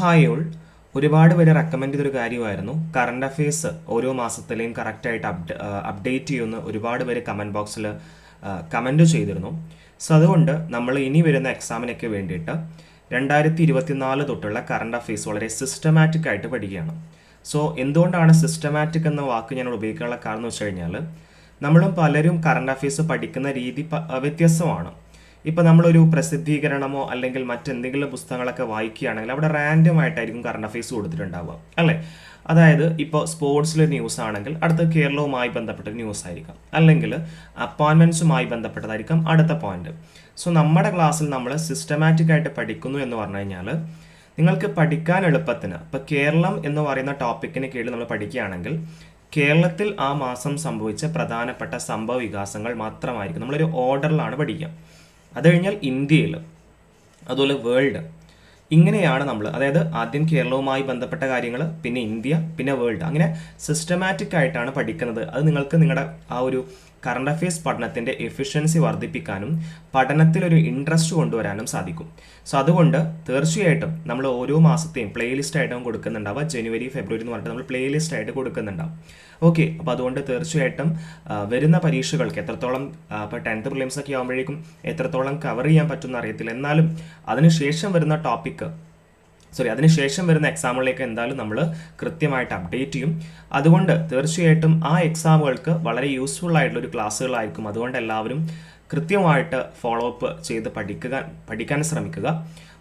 Hi all ഒരുപാട് പേര് recommend ചെയ്തൊരു കാര്യമായിരുന്നു. കറണ്ട് അഫയേഴ്സ് ഓരോ മാസത്തിലെയും കറക്റ്റായിട്ട് അപ്ഡേ അപ്ഡേറ്റ് ചെയ്യുമെന്ന് ഒരുപാട് പേര് കമന്റ് ബോക്സിൽ കമന്റ് ചെയ്തിരുന്നു. സോ അതുകൊണ്ട് നമ്മൾ ഇനി വരുന്ന എക്സാമിനൊക്കെ വേണ്ടിയിട്ട് രണ്ടായിരത്തി ഇരുപത്തിനാല് തൊട്ടുള്ള കറണ്ട് അഫയേഴ്സ് വളരെ സിസ്റ്റമാറ്റിക് ആയിട്ട് പഠിക്കുകയാണ്. സോ എന്തുകൊണ്ടാണ് സിസ്റ്റമാറ്റിക് എന്ന വാക്ക് ഞാൻ ഉപയോഗിക്കാനുള്ള കാരണം എന്ന് വെച്ച് കഴിഞ്ഞാൽ നമ്മളും പലരും കറണ്ട് അഫയേഴ്സ് പഠിക്കുന്ന രീതി വ്യത്യസ്തമാണ്. ഇപ്പോൾ നമ്മളൊരു പ്രസിദ്ധീകരണമോ അല്ലെങ്കിൽ മറ്റെന്തെങ്കിലും പുസ്തകങ്ങളൊക്കെ വായിക്കുകയാണെങ്കിൽ അവിടെ റാൻഡം ആയിട്ടായിരിക്കും കറണ്ട് അഫയേഴ്സ് കൊടുത്തിട്ടുണ്ടാവുക അല്ലേ? അതായത് ഇപ്പോൾ സ്പോർട്സിലെ ന്യൂസ് ആണെങ്കിൽ അടുത്ത കേരളവുമായി ബന്ധപ്പെട്ട ന്യൂസ് ആയിരിക്കാം. അല്ലെങ്കിൽ അപ്പോയിൻമെന്റ്സുമായി ബന്ധപ്പെട്ടതായിരിക്കാം അടുത്ത പോയിന്റ് സോ നമ്മുടെ ക്ലാസ്സിൽ നമ്മൾ സിസ്റ്റമാറ്റിക് ആയിട്ട് പഠിക്കുന്നു എന്ന് പറഞ്ഞു കഴിഞ്ഞാൽ നിങ്ങൾക്ക് പഠിക്കാൻ എളുപ്പത്തിന് ഇപ്പോൾ കേരളം എന്ന് പറയുന്ന ടോപ്പിക്കിന് കീഴിൽ നമ്മൾ പഠിക്കുകയാണെങ്കിൽ കേരളത്തിൽ ആ മാസം സംഭവിച്ച പ്രധാനപ്പെട്ട സംഭവ വികാസങ്ങൾ മാത്രമായിരിക്കും നമ്മളൊരു ഓർഡറിലാണ് പഠിക്കുക. അത് കഴിഞ്ഞാൽ ഇന്ത്യയിൽ അതുപോലെ വേൾഡ് ഇങ്ങനെയാണ് നമ്മൾ അതായത് ആദ്യം കേരളവുമായി ബന്ധപ്പെട്ട കാര്യങ്ങൾ പിന്നെ ഇന്ത്യ പിന്നെ വേൾഡ് അങ്ങനെ സിസ്റ്റമാറ്റിക് ആയിട്ടാണ് പഠിക്കുന്നത്. അത് നിങ്ങൾക്ക് നിങ്ങളുടെ ആ ഒരു കറണ്ട് അഫയേഴ്സ് പഠനത്തിന്റെ എഫിഷ്യൻസി വർദ്ധിപ്പിക്കാനും പഠനത്തിൽ ഒരു ഇൻട്രസ്റ്റ് കൊണ്ടുവരാനും സാധിക്കും. സോ അതുകൊണ്ട് തീർച്ചയായിട്ടും നമ്മൾ ഓരോ മാസത്തെയും പ്ലേലിസ്റ്റ് ആയിട്ടും കൊടുക്കുന്നുണ്ടാവുക. ജനുവരി ഫെബ്രുവരി എന്ന് പറഞ്ഞിട്ട് നമ്മൾ പ്ലേലിസ്റ്റ് ആയിട്ട് കൊടുക്കുന്നുണ്ടാവും. ഓക്കെ അപ്പോൾ അതുകൊണ്ട് തീർച്ചയായിട്ടും വരുന്ന പരീക്ഷകൾക്ക് എത്രത്തോളം ഇപ്പോൾ ടെൻത്ത് പ്രിലിംസ് ഒക്കെ ആകുമ്പോഴേക്കും എത്രത്തോളം കവർ ചെയ്യാൻ പറ്റുമെന്ന് അറിയത്തില്ല. എന്നാലും അതിനുശേഷം വരുന്ന ടോപ്പിക്ക് സോറി അതിനുശേഷം വരുന്ന എക്സാമുകളിലേക്ക് എന്തായാലും നമ്മൾ കൃത്യമായിട്ട് അപ്ഡേറ്റ് ചെയ്യും. അതുകൊണ്ട് തീർച്ചയായിട്ടും ആ എക്സാമുകൾക്ക് വളരെ യൂസ്ഫുൾ ആയിട്ടുള്ള ഒരു ക്ലാസ്സുകളായിരിക്കും അതുകൊണ്ട് എല്ലാവരും കൃത്യമായിട്ട് ഫോളോ അപ്പ് ചെയ്ത് പഠിക്കുക പഠിക്കാൻ ശ്രമിക്കുക.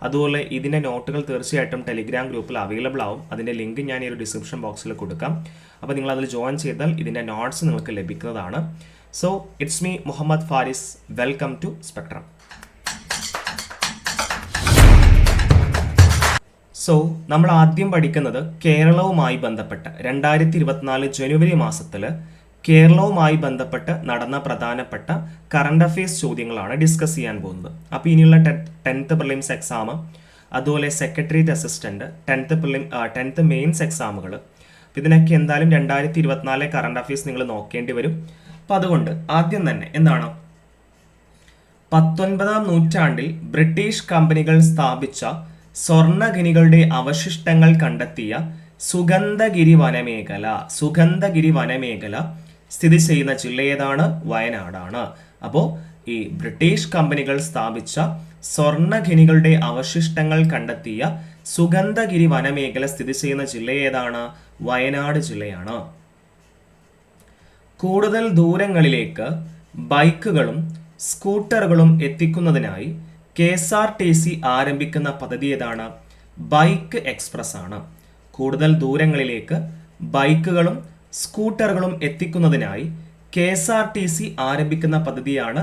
അതുപോലെ ഇതിന്റെ നോട്ടുകൾ തീർച്ചയായിട്ടും ടെലിഗ്രാം ഗ്രൂപ്പിൽ അവൈലബിൾ ആവും. അതിന്റെ ലിങ്ക് ഞാൻ ഈ ഒരു ഡിസ്ക്രിപ്ഷൻ ബോക്സിൽ കൊടുക്കാം. അപ്പോൾ നിങ്ങൾ അതിൽ ജോയിൻ ചെയ്താൽ ഇതിന്റെ നോട്ട്സ് നിങ്ങൾക്ക് ലഭിക്കുന്നതാണ്. So it's me Muhammad Faris welcome to Spectrum so നമ്മൾ ആദ്യം പഠിക്കുന്നത് കേരളവുമായി ബന്ധപ്പെട്ട് രണ്ടായിരത്തി ഇരുപത്തിനാല് ജനുവരി മാസത്തിൽ കേരളവുമായി ബന്ധപ്പെട്ട് നടന്ന പ്രധാനപ്പെട്ട കറണ്ട് അഫയേഴ്സ് ചോദ്യങ്ങളാണ് ഡിസ്കസ് ചെയ്യാൻ പോകുന്നത്. അപ്പോൾ ഇനിയുള്ള ടെൻത്ത് പ്രിലിംസ് എക്സാം അതുപോലെ secretariat assistant tenth prelim tenth mains എക്സാമുകൾ ഇതിനൊക്കെ എന്തായാലും രണ്ടായിരത്തി ഇരുപത്തിനാലെ കറണ്ട് അഫയേഴ്സ് നിങ്ങൾ നോക്കേണ്ടി വരും. അപ്പം അതുകൊണ്ട് ആദ്യം തന്നെ എന്താണ്? പത്തൊൻപതാം നൂറ്റാണ്ടിൽ ബ്രിട്ടീഷ് കമ്പനികൾ സ്ഥാപിച്ച സ്വർണഖനികളുടെ അവശിഷ്ടങ്ങൾ കണ്ടെത്തിയ സുഗന്ധഗിരി വനമേഖല സുഗന്ധഗിരി വനമേഖല സ്ഥിതി ചെയ്യുന്ന ജില്ല ഏതാണ്? വയനാടാണ്. അപ്പോൾ ഈ ബ്രിട്ടീഷ് കമ്പനികൾ സ്ഥാപിച്ച സ്വർണഖനികളുടെ അവശിഷ്ടങ്ങൾ കണ്ടെത്തിയ സുഗന്ധഗിരി വനമേഖല സ്ഥിതി ചെയ്യുന്ന ജില്ല ഏതാണ്? വയനാട് ജില്ലയാണ്. കൂടുതൽ ദൂരങ്ങളിലേക്ക് ബൈക്കുകളും സ്കൂട്ടറുകളും എത്തിക്കുന്നതിനായി K S R T C ആരംഭിക്കുന്ന പദ്ധതി ഏതാണ്? ബൈക്ക് എക്സ്പ്രസ് ആണ്. കൂടുതൽ ദൂരങ്ങളിലേക്ക് ബൈക്കുകളും സ്കൂട്ടറുകളും എത്തിക്കുന്നതിനായി K S R T C ആരംഭിക്കുന്ന പദ്ധതിയാണ്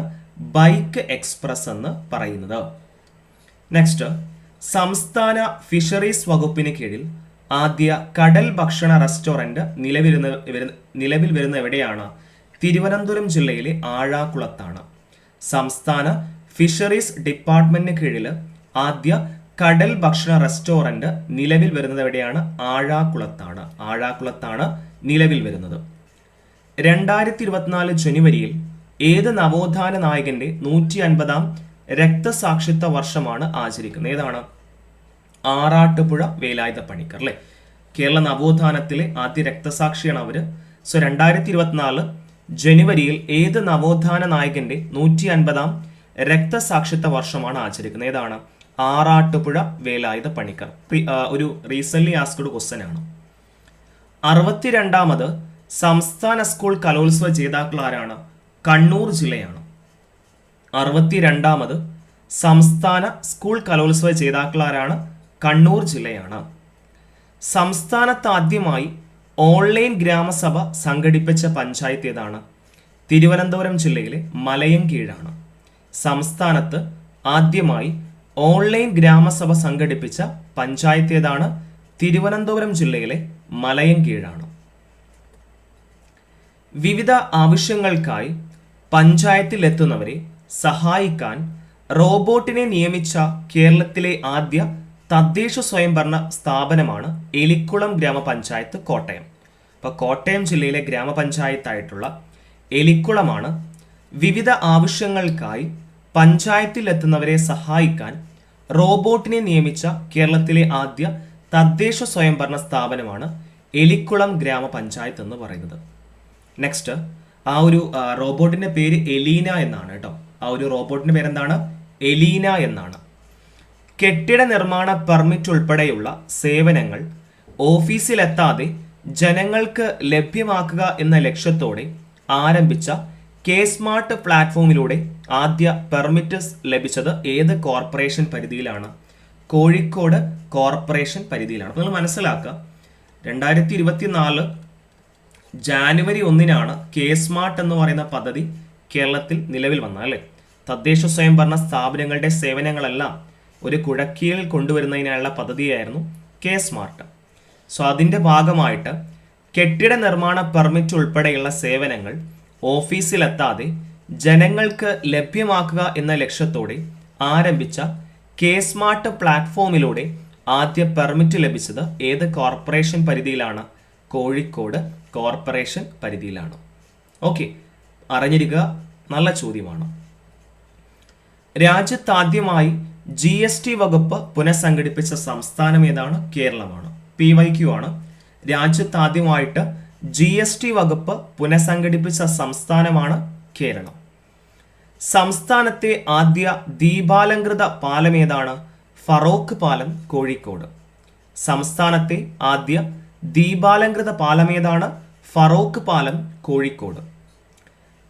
ബൈക്ക് എക്സ്പ്രസ് എന്ന് പറയുന്നത്. നെക്സ്റ്റ് സംസ്ഥാന ഫിഷറീസ് വകുപ്പിന് കീഴിൽ ആദ്യ കടൽ ഭക്ഷണ റെസ്റ്റോറന്റ് നിലവിരുന്ന നിലവിൽ വരുന്ന എവിടെയാണ്? തിരുവനന്തപുരം ജില്ലയിലെ ആഴാക്കുളത്താണ്. സംസ്ഥാന ഫിഷറീസ് ഡിപ്പാർട്ട്മെന്റിന് കീഴിൽ ആദ്യ കടൽ ഭക്ഷണ റെസ്റ്റോറന്റ് നിലവിൽ വരുന്നത് എവിടെയാണ്? ആഴാക്കുളത്താണ്. ആഴാക്കുളത്താണ് നിലവിൽ വരുന്നത്. രണ്ടായിരത്തി ഇരുപത്തിനാല് ജനുവരിയിൽ ഏത് നവോത്ഥാന നായകന്റെ നൂറ്റി അൻപതാം രക്തസാക്ഷിത്വ വർഷമാണ് ആചരിക്കുന്നത്? ഏതാണ്? ആറാട്ടുപുഴ വേലായുധ പണിക്കർ അല്ലേ? കേരള നവോത്ഥാനത്തിലെ ആദ്യ രക്തസാക്ഷിയാണ് അവർ. സോ രണ്ടായിരത്തി ഇരുപത്തിനാല് ജനുവരിയിൽ ഏത് നവോത്ഥാന നായകന്റെ നൂറ്റി അൻപതാം രക്തസാക്ഷിത്വ വർഷമാണ് ആചരിക്കുന്നത്. ഏതാണ്? ആറാട്ടുപുഴ വേലായുധ പണിക്കർ. ഒരു റീസെന്റ് ആസ്ക്ഡ് ക്വസ്റ്റൻ ആണ്. അറുപത്തിരണ്ടാമത് സംസ്ഥാന സ്കൂൾ കലോത്സവ ജേതാക്കൾ ആരാണ്? കണ്ണൂർ ജില്ലയാണ്. അറുപത്തിരണ്ടാമത് സംസ്ഥാന സ്കൂൾ കലോത്സവ ജേതാക്കൾ ആരാണ്? കണ്ണൂർ ജില്ലയാണ്. സംസ്ഥാനത്ത് ആദ്യമായി ഓൺലൈൻ ഗ്രാമസഭ സംഘടിപ്പിച്ച പഞ്ചായത്ത് ഏതാണ്? തിരുവനന്തപുരം ജില്ലയിലെ മലയൻകീഴാണ്. സംസ്ഥാനത്ത് ആദ്യമായി ഓൺലൈൻ ഗ്രാമസഭ സംഘടിപ്പിച്ച പഞ്ചായത്തേതാണ് തിരുവനന്തപുരം ജില്ലയിലെ മലയൻകീഴാണ് വിവിധ ആവശ്യങ്ങൾക്കായി പഞ്ചായത്തിലെത്തുന്നവരെ സഹായിക്കാൻ റോബോട്ടിനെ നിയമിച്ച കേരളത്തിലെ ആദ്യ തദ്ദേശ സ്വയംഭരണ സ്ഥാപനമാണ് എലിക്കുളം ഗ്രാമപഞ്ചായത്ത് കോട്ടയം. അപ്പോൾ കോട്ടയം ജില്ലയിലെ ഗ്രാമപഞ്ചായത്തായിട്ടുള്ള എലിക്കുളമാണ് വിവിധ ആവശ്യങ്ങൾക്കായി പഞ്ചായത്തിലെത്തുന്നവരെ സഹായിക്കാൻ റോബോട്ടിനെ നിയമിച്ച കേരളത്തിലെ ആദ്യ തദ്ദേശ സ്വയംഭരണ സ്ഥാപനമാണ് എലിക്കുളം ഗ്രാമപഞ്ചായത്ത് എന്ന് പറയുന്നത്. നെക്സ്റ്റ് ആ ഒരു റോബോട്ടിന്റെ പേര് എലീന എന്നാണ് കേട്ടോ. ആ ഒരു റോബോട്ടിന്റെ പേരെന്താണ്? എലീന എന്നാണ്. കെട്ടിട നിർമ്മാണ പെർമിറ്റ് ഉൾപ്പെടെയുള്ള സേവനങ്ങൾ ഓഫീസിലെത്താതെ ജനങ്ങൾക്ക് ലഭ്യമാക്കുക എന്ന ലക്ഷ്യത്തോടെ ആരംഭിച്ച കെ സ്മാർട്ട് പ്ലാറ്റ്ഫോമിലൂടെ ആദ്യ പെർമിറ്റസ് ലഭിച്ചത് ഏത് കോർപ്പറേഷൻ പരിധിയിലാണ്? കോഴിക്കോട് കോർപ്പറേഷൻ പരിധിയിലാണ്. അപ്പോൾ നിങ്ങൾ മനസ്സിലാക്കുക രണ്ടായിരത്തി ഇരുപത്തിനാല് ജാനുവരി ഒന്നിനാണ് കെ സ്മാർട്ട് എന്ന് പറയുന്ന പദ്ധതി കേരളത്തിൽ നിലവിൽ വന്നത് അല്ലേ? തദ്ദേശ സ്വയംഭരണ സ്ഥാപനങ്ങളുടെ സേവനങ്ങളെല്ലാം ഒരു കുഴക്കീഴിൽ കൊണ്ടുവരുന്നതിനായുള്ള പദ്ധതിയായിരുന്നു കെ സ്മാർട്ട്. സോ അതിന്റെ ഭാഗമായിട്ട് കെട്ടിട നിർമ്മാണ പെർമിറ്റ് ഉൾപ്പെടെയുള്ള സേവനങ്ങൾ ഓഫീസിലെത്താതെ ജനങ്ങൾക്ക് ലഭ്യമാക്കുക എന്ന ലക്ഷ്യത്തോടെ ആരംഭിച്ച കെ സ്മാർട്ട് പ്ലാറ്റ്ഫോമിലൂടെ ആദ്യ പെർമിറ്റ് ലഭിച്ചത് ഏത് കോർപ്പറേഷൻ പരിധിയിലാണ്? കോഴിക്കോട് കോർപ്പറേഷൻ പരിധിയിലാണ്. ഓക്കെ അറിഞ്ഞിരിക്കുക നല്ല ചോദ്യമാണ്. രാജ്യത്താദ്യമായി ജി എസ് ടി വകുപ്പ് പുനഃസംഘടിപ്പിച്ച സംസ്ഥാനം ഏതാണ്? കേരളമാണ്. പി വൈ ക്യു ആണ്. രാജ്യത്താദ്യമായിട്ട് ജി എസ് ടി വകുപ്പ് പുനഃസംഘടിപ്പിച്ച സംസ്ഥാനമാണ് കേരളം. സംസ്ഥാനത്തെ ആദ്യ ദീപാലങ്കൃത പാലമേതാണ് ഫറോക്ക് പാലം കോഴിക്കോട്. സംസ്ഥാനത്തെ ആദ്യ ദീപാലങ്കൃത പാലമേതാണ് ഫറോക്ക് പാലം കോഴിക്കോട്.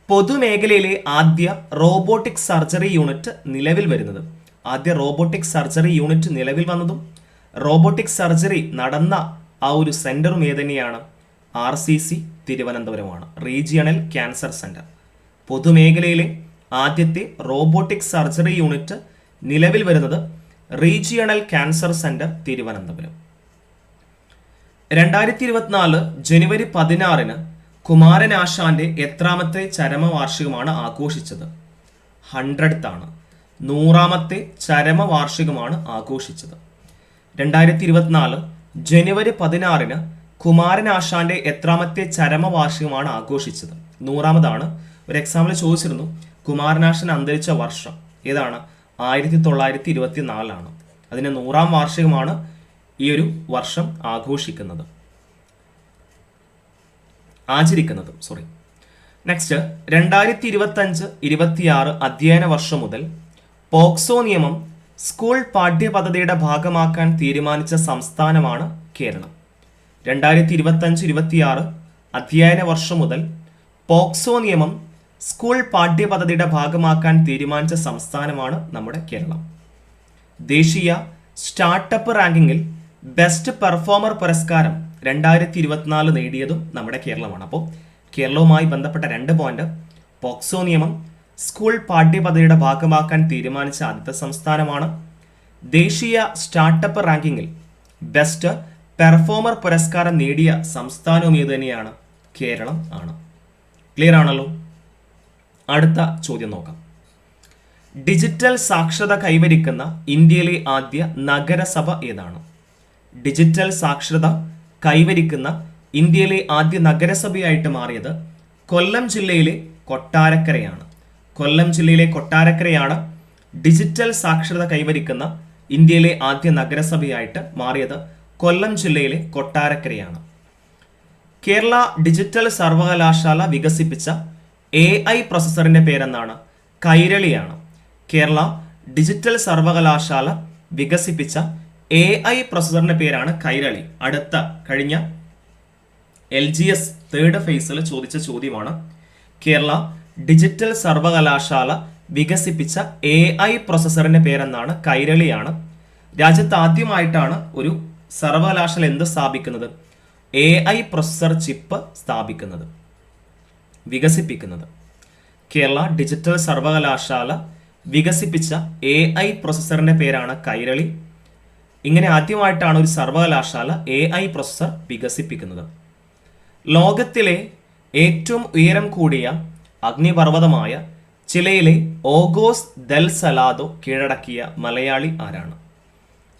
പൊതുമേഖലയിലെ ആദ്യ റോബോട്ടിക് സർജറി യൂണിറ്റ് നിലവിൽ വരുന്നത്. ആദ്യ റോബോട്ടിക് സർജറി യൂണിറ്റ് നിലവിൽ വന്നതും റോബോട്ടിക് സർജറി നടന്ന ആ ഒരു സെന്ററും ഏതന്നെയാണ്? R C C തിരുവനന്തപുരമാണ്. Regional cancer centre. പൊതുമേഖലയിലെ ആദ്യത്തെ റോബോട്ടിക് സർജറി യൂണിറ്റ് നിലവിൽ വരുന്നത് റീജിയണൽ ക്യാൻസർ സെന്റർ തിരുവനന്തപുരം. രണ്ടായിരത്തി ഇരുപത്തിനാല് ജനുവരി പതിനാറിന് കുമാരനാശാന്റെ എത്രാമത്തെ ചരമവാർഷികമാണ് ആഘോഷിച്ചത്. ഹൺഡ്രഡ്ത്താണ് നൂറാമത്തെ ചരമവാർഷികമാണ് ആഘോഷിച്ചത്. രണ്ടായിരത്തി ഇരുപത്തിനാല് ജനുവരി പതിനാറിന് കുമാരനാശാന്റെ എത്രാമത്തെ ചരമവാർഷികമാണ് ആഘോഷിച്ചത്. നൂറാമതാണ് ഒരു എക്സാമ്പിൾ ചോദിച്ചിരുന്നു കുമാരനാശൻ അന്തരിച്ച വർഷം ഏതാണ്? ആയിരത്തി തൊള്ളായിരത്തി ഇരുപത്തി നാലാണ് അതിന്റെ നൂറാം വാർഷികമാണ് ഈ ഒരു വർഷം ആഘോഷിക്കുന്നത്. ആചരിക്കുന്നത് സോറി നെക്സ്റ്റ് രണ്ടായിരത്തി ഇരുപത്തഞ്ച് ഇരുപത്തിയാറ് അധ്യയന വർഷം മുതൽ പോക്സോ നിയമം സ്കൂൾ പാഠ്യപദ്ധതിയുടെ ഭാഗമാക്കാൻ തീരുമാനിച്ച സംസ്ഥാനമാണ് കേരളം. രണ്ടായിരത്തി ഇരുപത്തഞ്ച് ഇരുപത്തിയാറ് അധ്യയന വർഷം മുതൽ പോക്സോ നിയമം സ്കൂൾ പാഠ്യപദ്ധതിയുടെ ഭാഗമാക്കാൻ തീരുമാനിച്ച സംസ്ഥാനമാണ് നമ്മുടെ കേരളം. ദേശീയ സ്റ്റാർട്ടപ്പ് റാങ്കിങ്ങിൽ ബെസ്റ്റ് പെർഫോമർ പുരസ്കാരം രണ്ടായിരത്തി ഇരുപത്തിനാല് നേടിയതും നമ്മുടെ കേരളമാണ്. അപ്പോൾ കേരളവുമായി ബന്ധപ്പെട്ട രണ്ട് പോയിന്റ് പോക്സോ നിയമം സ്കൂൾ പാഠ്യപദ്ധതിയുടെ ഭാഗമാക്കാൻ തീരുമാനിച്ച ആദ്യത്തെ സംസ്ഥാനമാണ്. ദേശീയ സ്റ്റാർട്ടപ്പ് റാങ്കിങ്ങിൽ ബെസ്റ്റ് പെർഫോമർ പുരസ്കാരം നേടിയ സംസ്ഥാനവും ഇത് തന്നെയാണ്? കേരളം ആണ്. ക്ലിയർ ആണല്ലോ? അടുത്ത ചോദ്യം നോക്കാം. ഡിജിറ്റൽ സാക്ഷരത കൈവരിക്കുന്ന ഇന്ത്യയിലെ ആദ്യ നഗരസഭ ഏതാണ്? ഡിജിറ്റൽ സാക്ഷരത കൈവരിക്കുന്ന ഇന്ത്യയിലെ ആദ്യ നഗരസഭയായിട്ട് മാറിയത് കൊല്ലം ജില്ലയിലെ കൊട്ടാരക്കരയാണ്. കൊല്ലം ജില്ലയിലെ കൊട്ടാരക്കരയാണ് ഡിജിറ്റൽ സാക്ഷരത കൈവരിക്കുന്ന ഇന്ത്യയിലെ ആദ്യ നഗരസഭയായിട്ട് മാറിയത് കൊല്ലം ജില്ലയിലെ കൊട്ടാരക്കരയാണ്. കേരള ഡിജിറ്റൽ സർവകലാശാല വികസിപ്പിച്ച എ ഐ പ്രൊസസറിന്റെ പേരെന്താണ്? കൈരളിയാണ്. കേരള ഡിജിറ്റൽ സർവകലാശാല വികസിപ്പിച്ച എ ഐ പ്രൊസസറിന്റെ പേരാണ് കൈരളി. അടുത്ത കഴിഞ്ഞ എൽ ജി എസ് തേർഡ് ഫേസിൽ ചോദിച്ച ചോദ്യമാണ്. കേരള ഡിജിറ്റൽ സർവകലാശാല വികസിപ്പിച്ച എ ഐ പ്രൊസസറിന്റെ പേരെന്നാണ് കൈരളിയാണ്. രാജ്യത്ത് ആദ്യമായിട്ടാണ് ഒരു സർവകലാശാല എന്ത് സ്ഥാപിക്കുന്നത്? എ ഐ പ്രൊസസർ ചിപ്പ് സ്ഥാപിക്കുന്നത്. വികസിപ്പിക്കുന്നത്. കേരള ഡിജിറ്റൽ സർവകലാശാല വികസിപ്പിച്ച എ ഐ പ്രൊസസറിന്റെ പേരാണ് കൈരളി. ഇങ്ങനെ ആദ്യമായിട്ടാണ് ഒരു സർവകലാശാല എ ഐ പ്രൊസസർ വികസിപ്പിക്കുന്നത്. ലോകത്തിലെ ഏറ്റവും ഉയരം കൂടിയ അഗ്നിപർവതമായ ചിലയിലെ ഓഗോസ് ദൽ സലാദോ കീഴടക്കിയ മലയാളി ആരാണ്?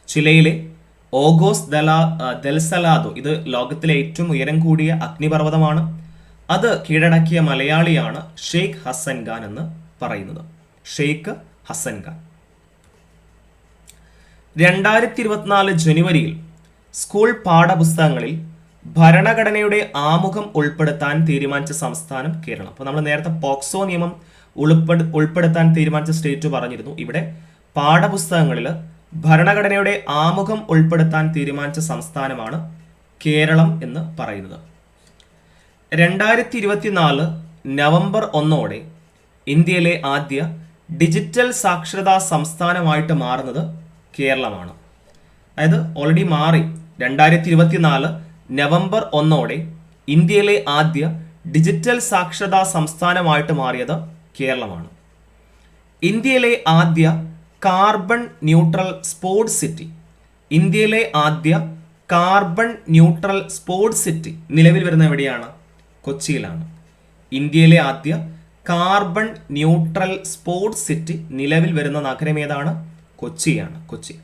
ചിലയിലെ ഓഗോസ് ദലാ ദൽസലാദോ ഇത് ലോകത്തിലെ ഏറ്റവും ഉയരം കൂടിയ അഗ്നിപർവതമാണ്. അത് കീഴടക്കിയ മലയാളിയാണ് ഷെയ്ഖ് ഹസൻ ഖാൻ എന്ന് പറയുന്നത്. ഷെയ്ഖ് ഹസൻ ഖാൻ. രണ്ടായിരത്തി ഇരുപത്തിനാല് ജനുവരിയിൽ സ്കൂൾ പാഠപുസ്തകങ്ങളിൽ ഭരണഘടനയുടെ ആമുഖം ഉൾപ്പെടുത്താൻ തീരുമാനിച്ച സംസ്ഥാനം കേരളം. അപ്പോൾ നമ്മൾ നേരത്തെ പോക്സോ നിയമം ഉൾപ്പെടു ഉൾപ്പെടുത്താൻ തീരുമാനിച്ച സ്റ്റേറ്റ് പറഞ്ഞിരുന്നു. ഇവിടെ പാഠപുസ്തകങ്ങളിൽ ഭരണഘടനയുടെ ആമുഖം ഉൾപ്പെടുത്താൻ തീരുമാനിച്ച സംസ്ഥാനമാണ് കേരളം എന്ന് പറയുന്നത്. രണ്ടായിരത്തി ഇരുപത്തിനാല് നവംബർ ഒന്നോടെ ഇന്ത്യയിലെ ആദ്യ ഡിജിറ്റൽ സാക്ഷരതാ സംസ്ഥാനമായിട്ട് മാറുന്നത് കേരളമാണ്. അതായത് ഓൾറെഡി മാറി. രണ്ടായിരത്തി ഇരുപത്തിനാല് നവംബർ ഒന്നോടെ ഇന്ത്യയിലെ ആദ്യ ഡിജിറ്റൽ സാക്ഷരതാ സംസ്ഥാനമായിട്ട് മാറിയത് കേരളമാണ്. ഇന്ത്യയിലെ ആദ്യ കാർബൺ ന്യൂട്രൽ സ്പോർട്സ് സിറ്റി ഇന്ത്യയിലെ ആദ്യ കാർബൺ ന്യൂട്രൽ സ്പോർട്സ് സിറ്റി നിലവിൽ വരുന്ന എവിടെയാണ്? കൊച്ചിയിലാണ്. ഇന്ത്യയിലെ ആദ്യ കാർബൺ ന്യൂട്രൽ സ്പോർട്സ് സിറ്റി നിലവിൽ വരുന്ന നഗരം ഏതാണ്? കൊച്ചിയാണ് കൊച്ചി.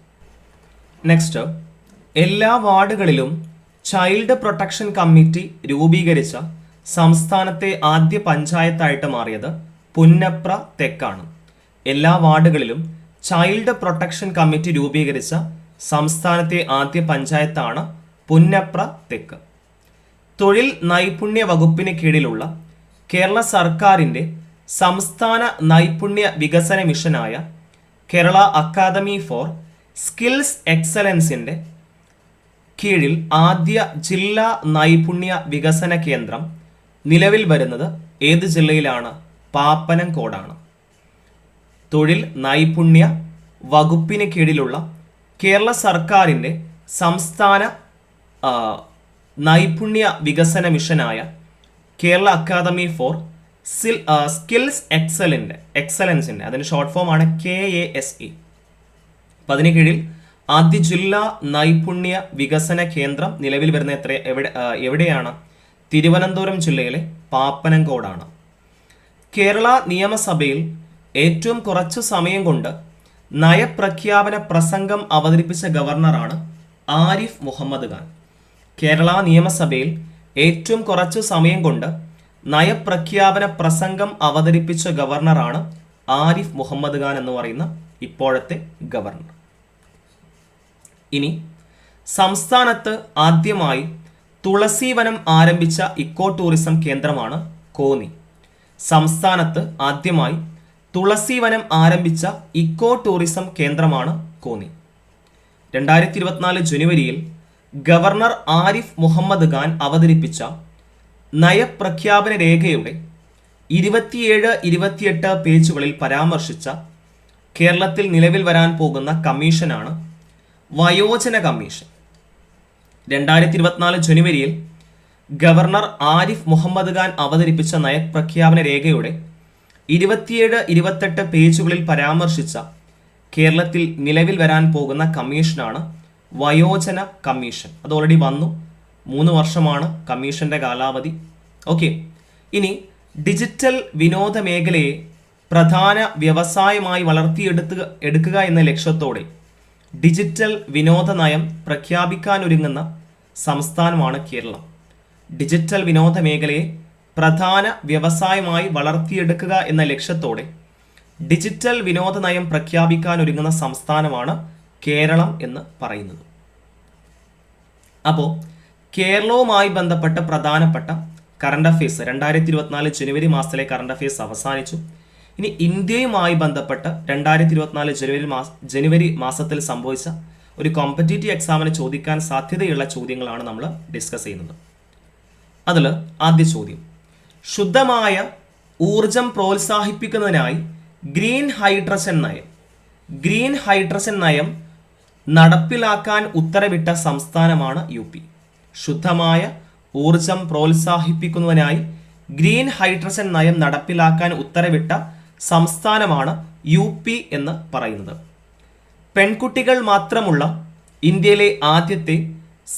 നെക്സ്റ്റ് എല്ലാ വാർഡുകളിലും ചൈൽഡ് പ്രൊട്ടക്ഷൻ കമ്മിറ്റി രൂപീകരിച്ച സംസ്ഥാനത്തെ ആദ്യ പഞ്ചായത്തായിട്ട് മാറിയത് പുന്നപ്ര തെക്കാണ്. എല്ലാ വാർഡുകളിലും ചൈൽഡ് പ്രൊട്ടക്ഷൻ കമ്മിറ്റി രൂപീകരിച്ച സംസ്ഥാനത്തെ ആദ്യ പഞ്ചായത്താണ് പുന്നപ്ര തെക്ക്. തൊഴിൽ നൈപുണ്യ വകുപ്പിന് കീഴിലുള്ള കേരള സർക്കാരിന്റെ സംസ്ഥാന നൈപുണ്യ വികസന മിഷനായ കേരള അക്കാദമി ഫോർ സ്കിൽസ് എക്സലൻസിന്റെ കീഴിൽ ആദ്യ ജില്ലാ നൈപുണ്യ വികസന കേന്ദ്രം നിലവിൽ വരുന്നത് ഏത് ജില്ലയിലാണ്? പാപ്പനംകോടാണ്. തൊഴിൽ നൈപുണ്യ വകുപ്പിന് കീഴിലുള്ള കേരള സർക്കാരിന്റെ സംസ്ഥാന നൈപുണ്യ വികസന മിഷനായ കേരള അക്കാദമി ഫോർ സിൽ സ്കിൽസ് എക്സലന്റ് എക്സലൻസിന്റെ അതിന്റെ ഷോർട്ട് ഫോം ആണ് കെ എ എസ് ഇ. അപ്പം അതിന് കീഴിൽ ആദ്യ ജില്ലാ നൈപുണ്യ വികസന കേന്ദ്രം നിലവിൽ വരുന്ന എത്ര എവിടെ എവിടെയാണ്? തിരുവനന്തപുരം ജില്ലയിലെ പാപ്പനംകോടാണ്. കേരള നിയമസഭയിൽ ഏറ്റവും കുറച്ച് സമയം കൊണ്ട് നയപ്രഖ്യാപന പ്രസംഗം അവതരിപ്പിച്ച ഗവർണറാണ് ആരിഫ് മുഹമ്മദ് ഖാൻ. കേരള നിയമസഭയിൽ ഏറ്റവും കുറച്ചു സമയം കൊണ്ട് നയപ്രഖ്യാപന പ്രസംഗം അവതരിപ്പിച്ച ഗവർണറാണ് ആരിഫ് മുഹമ്മദ് ഖാൻ എന്ന് പറയുന്ന ഇപ്പോഴത്തെ ഗവർണർ. ഇനി സംസ്ഥാനത്ത് ആദ്യമായി തുളസീവനം ആരംഭിച്ച ഇക്കോ ടൂറിസം കേന്ദ്രമാണ് കോന്നി. സംസ്ഥാനത്ത് ആദ്യമായി തുളസീവനം ആരംഭിച്ച ഇക്കോ ടൂറിസം കേന്ദ്രമാണ് കോന്നി. രണ്ടായിരത്തി ഇരുപത്തിനാല് ജനുവരിയിൽ ഗവർണർ ആരിഫ് മുഹമ്മദ് ഖാൻ അവതരിപ്പിച്ച നയപ്രഖ്യാപന രേഖയുടെ ഇരുപത്തിയേഴ് ഇരുപത്തിയെട്ട് പേജുകളിൽ പരാമർശിച്ച കേരളത്തിൽ നിലവിൽ വരാൻ പോകുന്ന കമ്മീഷനാണ് വയോജന കമ്മീഷൻ. രണ്ടായിരത്തി ഇരുപത്തിനാല് ജനുവരിയിൽ ഗവർണർ ആരിഫ് മുഹമ്മദ് ഖാൻ അവതരിപ്പിച്ച നയപ്രഖ്യാപന രേഖയുടെ ഇരുപത്തിയേഴ് ഇരുപത്തെട്ട് പേജുകളിൽ പരാമർശിച്ച കേരളത്തിൽ നിലവിൽ വരാൻ പോകുന്ന കമ്മീഷനാണ് വയോജന കമ്മീഷൻ. അത് ഓൾറെഡി വന്നു. മൂന്ന് വർഷമാണ് കമ്മീഷന്റെ കാലാവധി. ഓക്കെ ഇനി ഡിജിറ്റൽ വിനോദ മേഖലയെ പ്രധാന വ്യവസായമായി വളർത്തിയെടുത്തുക എടുക്കുക എന്ന ലക്ഷ്യത്തോടെ ഡിജിറ്റൽ വിനോദ നയം പ്രഖ്യാപിക്കാനൊരുങ്ങുന്ന സംസ്ഥാനമാണ് കേരളം. ഡിജിറ്റൽ വിനോദ മേഖലയെ പ്രധാന വ്യവസായമായി വളർത്തിയെടുക്കുക എന്ന ലക്ഷ്യത്തോടെ ഡിജിറ്റൽ വിനോദ നയം പ്രഖ്യാപിക്കാനൊരുങ്ങുന്ന സംസ്ഥാനമാണ് കേരളം എന്ന് പറയുന്നത്. അപ്പോൾ കേരളവുമായി ബന്ധപ്പെട്ട പ്രധാനപ്പെട്ട കറണ്ട് അഫയേഴ്സ് രണ്ടായിരത്തി ഇരുപത്തിനാല് ജനുവരി മാസത്തിലെ കറണ്ട് അഫയേഴ്സ് അവസാനിച്ചു. ഇനി ഇന്ത്യയുമായി ബന്ധപ്പെട്ട് രണ്ടായിരത്തി ഇരുപത്തിനാല് ജനുവരി മാസ ജനുവരി മാസത്തിൽ സംഭവിച്ച ഒരു കോമ്പറ്റേറ്റീവ് എക്സാമിന് ചോദിക്കാൻ സാധ്യതയുള്ള ചോദ്യങ്ങളാണ് നമ്മൾ ഡിസ്കസ് ചെയ്യുന്നത്. അതിൽ ആദ്യ ചോദ്യം. ശുദ്ധമായ ഊർജം പ്രോത്സാഹിപ്പിക്കുന്നതിനായി ഗ്രീൻ ഹൈഡ്രജൻ നയം. ഗ്രീൻ ഹൈഡ്രജൻ നയം നടപ്പിലാക്കാൻ ഉത്തരവിട്ട സംസ്ഥാനമാണ് യു പി. ശുദ്ധമായ ഊർജം പ്രോത്സാഹിപ്പിക്കുന്നതിനായി ഗ്രീൻ ഹൈഡ്രജൻ നയം നടപ്പിലാക്കാൻ ഉത്തരവിട്ട സംസ്ഥാനമാണ് യു പി എന്ന് പറയുന്നത്. പെൺകുട്ടികൾ മാത്രമുള്ള ഇന്ത്യയിലെ ആദ്യത്തെ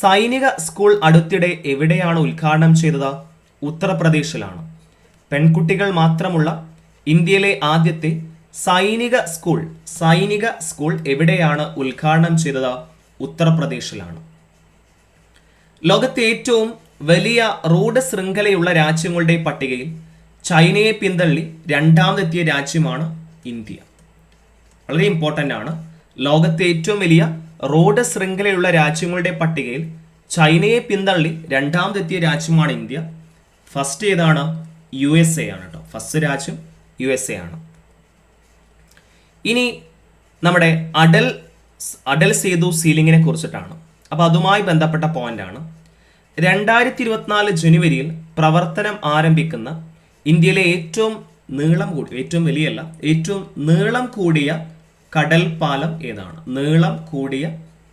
സൈനിക സ്കൂൾ അടുത്തിടെ എവിടെയാണ് ഉദ്ഘാടനം ചെയ്തത്? ഉത്തർപ്രദേശിലാണ്. പെൺകുട്ടികൾ മാത്രമുള്ള ഇന്ത്യയിലെ ആദ്യത്തെ സൈനിക സ്കൂൾ സൈനിക സ്കൂൾ എവിടെയാണ് ഉദ്ഘാടനം ചെയ്തത്? ഉത്തർപ്രദേശിലാണ്. ലോകത്തെ ഏറ്റവും വലിയ റോഡ് ശൃംഖലയുള്ള രാജ്യങ്ങളുടെ പട്ടികയിൽ ചൈനയെ പിന്തള്ളി രണ്ടാമതെത്തിയ രാജ്യമാണ് ഇന്ത്യ. വളരെ ഇമ്പോർട്ടന്റ് ആണ്. ലോകത്തെ ഏറ്റവും വലിയ റോഡ് ശൃംഖലയുള്ള രാജ്യങ്ങളുടെ പട്ടികയിൽ ചൈനയെ പിന്തള്ളി രണ്ടാമതെത്തിയ രാജ്യമാണ് ഇന്ത്യ. ഫസ്റ്റ് ഏതാണ്? യു എസ് എ ആണ് കേട്ടോ ഫസ്റ്റ് രാജ്യം യു എസ് എ ആണ്. ഇനി നമ്മുടെ അടൽ അടൽ സേതു സീലിംഗിനെ കുറിച്ചിട്ടാണ്. അപ്പോൾ അതുമായി ബന്ധപ്പെട്ട പോയിന്റാണ് രണ്ടായിരത്തി ഇരുപത്തിനാല് ജനുവരിയിൽ പ്രവർത്തനം ആരംഭിക്കുന്ന ഇന്ത്യയിലെ ഏറ്റവും നീളം കൂടി ഏറ്റവും വലിയല്ല ഏറ്റവും നീളം കൂടിയ കടൽ പാലം ഏതാണ്? നീളം കൂടിയ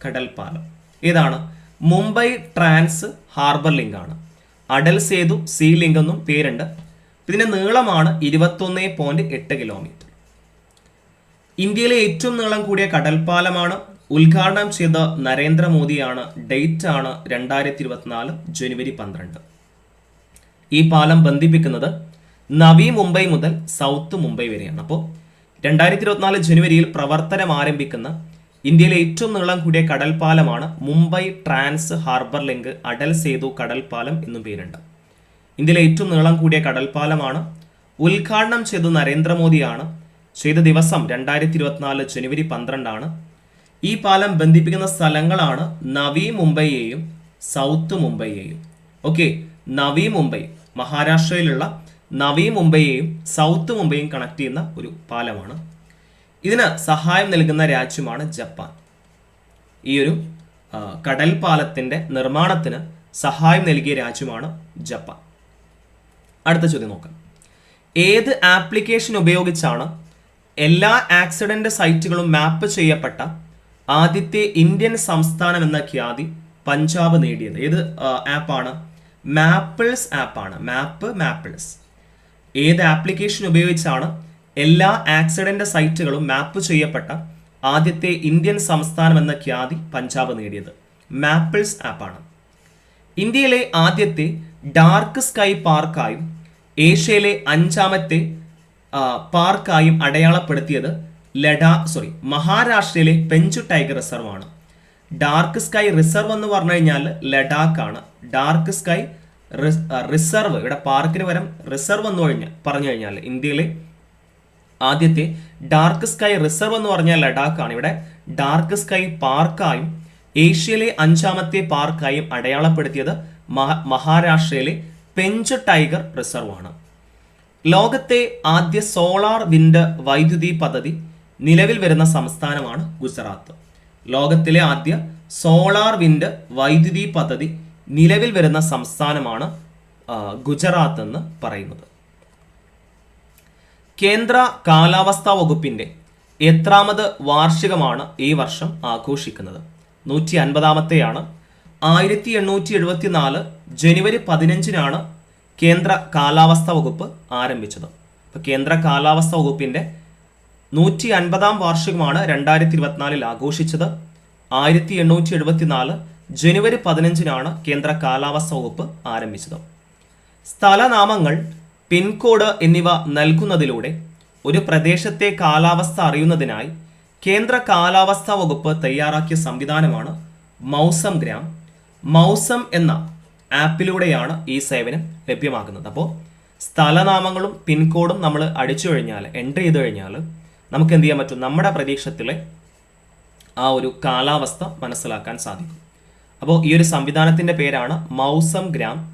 കടൽ പാലം ഏതാണ്? മുംബൈ ട്രാൻസ് ഹാർബർ ലിങ്ക് ആണ്. അടൽ സേതു സീ ലിങ്ക് എന്നും പേരുണ്ട്. ഇതിന്റെ നീളമാണ് ഇരുപത്തൊന്ന് പോയിന്റ് എട്ട് കിലോമീറ്റർ ഇന്ത്യയിലെ ഏറ്റവും നീളം കൂടിയ കടൽപ്പാലമാണ് ഉദ്ഘാടനം ചെയ്ത നരേന്ദ്രമോദിയാണ് ഡേറ്റ് ആണ് രണ്ടായിരത്തി ഇരുപത്തിനാല് ജനുവരി പന്ത്രണ്ട്. ഈ പാലം ബന്ധിപ്പിക്കുന്നത് നവി മുംബൈ മുതൽ സൗത്ത് മുംബൈ വരെയാണ്. അപ്പോൾ രണ്ടായിരത്തി ഇരുപത്തിനാല് ജനുവരിയിൽ പ്രവർത്തനം ആരംഭിക്കുന്ന ഇന്ത്യയിലെ ഏറ്റവും നീളം കൂടിയ കടൽപ്പാലമാണ് Mumbai trans harbour link Atal Setu കടൽപ്പാലം എന്നും പേരുണ്ട്. ഇന്ത്യയിലെ ഏറ്റവും നീളം കൂടിയ കടൽപ്പാലമാണ് ഉദ്ഘാടനം ചെയ്ത നരേന്ദ്രമോദിയാണ് ചെയ്ത ദിവസം രണ്ടായിരത്തി ഇരുപത്തിനാല് ജനുവരി പന്ത്രണ്ടാണ്. ഈ പാലം ബന്ധിപ്പിക്കുന്ന സ്ഥലങ്ങളാണ് നവി മുംബൈയെയും സൗത്ത് മുംബൈയെയും. ഓക്കെ നവി മുംബൈ മഹാരാഷ്ട്രയിലുള്ള നവി മുംബൈയെയും സൗത്ത് മുംബൈയും കണക്ട് ചെയ്യുന്ന ഒരു പാലമാണ്. ഇതിന് സഹായം നൽകുന്ന രാജ്യമാണ് ജപ്പാൻ. ഈ ഒരു കടൽ പാലത്തിന്റെ നിർമ്മാണത്തിന് സഹായം നൽകിയ രാജ്യമാണ് ജപ്പാൻ. അടുത്ത ചോദ്യം നോക്കാം. ഏത് ആപ്ലിക്കേഷൻ ഉപയോഗിച്ചാണ് എല്ലാ ആക്സിഡന്റ് സൈറ്റുകളും മാപ്പ് ചെയ്യപ്പെട്ട ആദ്യത്തെ ഇന്ത്യൻ സംസ്ഥാനം എന്ന ഖ്യാതി പഞ്ചാബ് നേടിയത്. ഏത് ആപ്പാണ് മാപ്പിൾസ് ആപ്പാണ് മാപ്പ് മാപ്പിൾസ് ഏത് ആപ്ലിക്കേഷൻ ഉപയോഗിച്ചാണ് എല്ലാ ആക്സിഡന്റ് സൈറ്റുകളും മാപ്പ് ചെയ്യപ്പെട്ട ആദ്യത്തെ ഇന്ത്യൻ സംസ്ഥാനം എന്ന ഖ്യാതി പഞ്ചാബ് നേടിയത്? മാപ്പിൾസ് ആപ്പാണ് ഇന്ത്യയിലെ ആദ്യത്തെ ഡാർക്ക് സ്കൈ പാർക്കായും ഏഷ്യയിലെ അഞ്ചാമത്തെ പാർക്കായും അടയാളപ്പെടുത്തിയത് ലഡാ സോറി മഹാരാഷ്ട്രയിലെ പെഞ്ചു ടൈഗർ റിസർവാണ്. ഡാർക്ക് സ്കൈ റിസർവ് എന്ന് പറഞ്ഞു കഴിഞ്ഞാൽ ലഡാക്ക് ആണ് ഡാർക്ക് സ്കൈ റിസർവ് ഇവിടെ പാർക്കിന് പകരം റിസർവ് എന്ന് കഴിഞ്ഞ പറഞ്ഞു കഴിഞ്ഞാൽ ഇന്ത്യയിലെ ആദ്യത്തെ ഡാർക്ക് സ്കൈ റിസർവ് എന്ന് പറഞ്ഞാൽ ലഡാക്കാണ്. ഇവിടെ ഡാർക്ക് സ്കൈ പാർക്കായും ഏഷ്യയിലെ അഞ്ചാമത്തെ പാർക്കായും അടയാളപ്പെടുത്തിയത് മഹാരാഷ്ട്രയിലെ പെഞ്ച് ടൈഗർ റിസർവ് ആണ് ലോകത്തെ ആദ്യ സോളാർ വിൻഡ് വൈദ്യുതി പദ്ധതി നിലവിൽ വരുന്ന സംസ്ഥാനമാണ് ഗുജറാത്ത്. ലോകത്തിലെ ആദ്യ സോളാർ വിൻഡ് വൈദ്യുതി പദ്ധതി നിലവിൽ വരുന്ന സംസ്ഥാനമാണ് ഗുജറാത്ത് എന്ന് പറയുന്നത്. കേന്ദ്ര കാലാവസ്ഥാ വകുപ്പിന്റെ എത്രാമത് വാർഷികമാണ് ഈ വർഷം ആഘോഷിക്കുന്നത്. നൂറ്റി അൻപതാമത്തെയാണ് ആയിരത്തി എണ്ണൂറ്റി എഴുപത്തി നാല് ജനുവരി പതിനഞ്ചിനാണ് കേന്ദ്ര കാലാവസ്ഥാ വകുപ്പ് ആരംഭിച്ചത്. അപ്പോൾ കേന്ദ്ര കാലാവസ്ഥാ വകുപ്പിന്റെ നൂറ്റി അൻപതാം വാർഷികമാണ് രണ്ടായിരത്തി ഇരുപത്തിനാലിൽ ആഘോഷിച്ചത്. ആയിരത്തി എണ്ണൂറ്റി എഴുപത്തിനാല് ജനുവരി പതിനഞ്ചിനാണ് കേന്ദ്ര കാലാവസ്ഥാ വകുപ്പ് ആരംഭിച്ചത്. സ്ഥലനാമങ്ങൾ പിൻകോഡ് എന്നിവ നൽകുന്നതിലൂടെ ഒരു പ്രദേശത്തെ കാലാവസ്ഥ അറിയുന്നതിനായി കേന്ദ്ര കാലാവസ്ഥാ വകുപ്പ് തയ്യാറാക്കിയ സംവിധാനമാണ് മൗസം ഗ്രാം. മൗസം എന്ന ആപ്പിലൂടെയാണ് ഈ സേവനം ലഭ്യമാക്കുന്നത് അപ്പോൾ സ്ഥലനാമങ്ങളും പിൻകോഡും നമ്മൾ അടിച്ചു കഴിഞ്ഞാൽ എന്റർ ചെയ്ത് കഴിഞ്ഞാൽ നമുക്ക് എന്ത് ചെയ്യാൻ പറ്റും? നമ്മുടെ പ്രതീക്ഷത്തിലെ ആ ഒരു കാലാവസ്ഥ മനസ്സിലാക്കാൻ സാധിക്കും. അപ്പോൾ ഈ ഒരു സംവിധാനത്തിന്റെ പേരാണ് മൗസം ഗ്രാം.